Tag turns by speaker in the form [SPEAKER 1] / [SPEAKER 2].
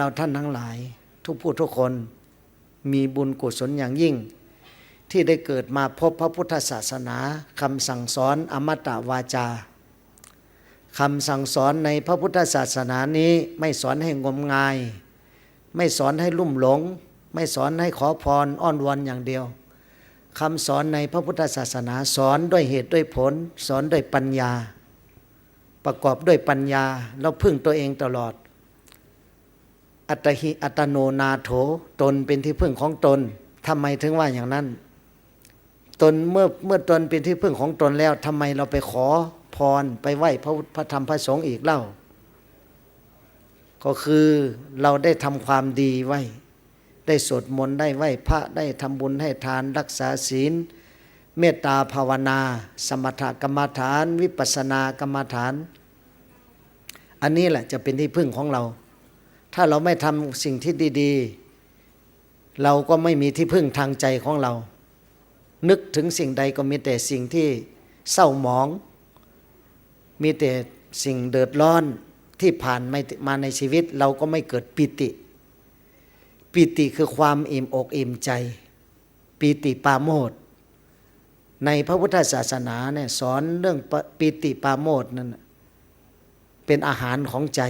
[SPEAKER 1] เราท่านทั้งหลาย ทุกผู้ทุกคนมีบุญกุศลอย่างยิ่ง ที่ได้เกิดมาพบพระพุทธศาสนาคำสั่งสอนอมตะวาจาคำสั่งสอนในพระพุทธศาสนานี้ไม่สอนให้งมงาย ไม่สอนให้ลุ่มหลง ไม่สอนให้ขอพรอ้อนวอนอย่างเดียวคำสอนในพระพุทธศาสนาสอนด้วยเหตุด้วยผล สอนด้วยปัญญา ประกอบด้วยปัญญาเราพึ่งตัวเองตลอด อัตหิอัตโนนาโถตนเป็นที่พึ่งของตนทำไมถึงว่าอย่างนั้น ตนเมื่อเมื่อตนเป็นที่พึ่งของตนแล้วทำไมเราไปขอพรไปไหว้พระพุทธพระธรรมพระสงฆ์อีกเล่า ก็คือเราได้ทำความดีไว้ ได้สวดมนต์ได้ไหว้พระได้ทำบุญให้ทานรักษาศีล เมตตาภาวนา สมถกรรมฐาน วิปัสสนากรรมฐาน อันนี้แหละจะเป็นที่พึ่งของเรา ถ้าเราไม่ทำสิ่งที่ดีๆ เราก็ไม่มีที่พึ่งทางใจของเรา นึกถึงสิ่งใดก็มีแต่สิ่งที่เศร้าหมอง มีแต่สิ่งเดือดร้อนที่ผ่านมาในชีวิต เราก็ไม่เกิดปิติ ปิติคือความอิ่มอกอิ่มใจ ปิติปาโมดในพระพุทธศาสนาเนี่ยสอนเรื่องปิติปาโมดนั่นเป็นอาหารของใจ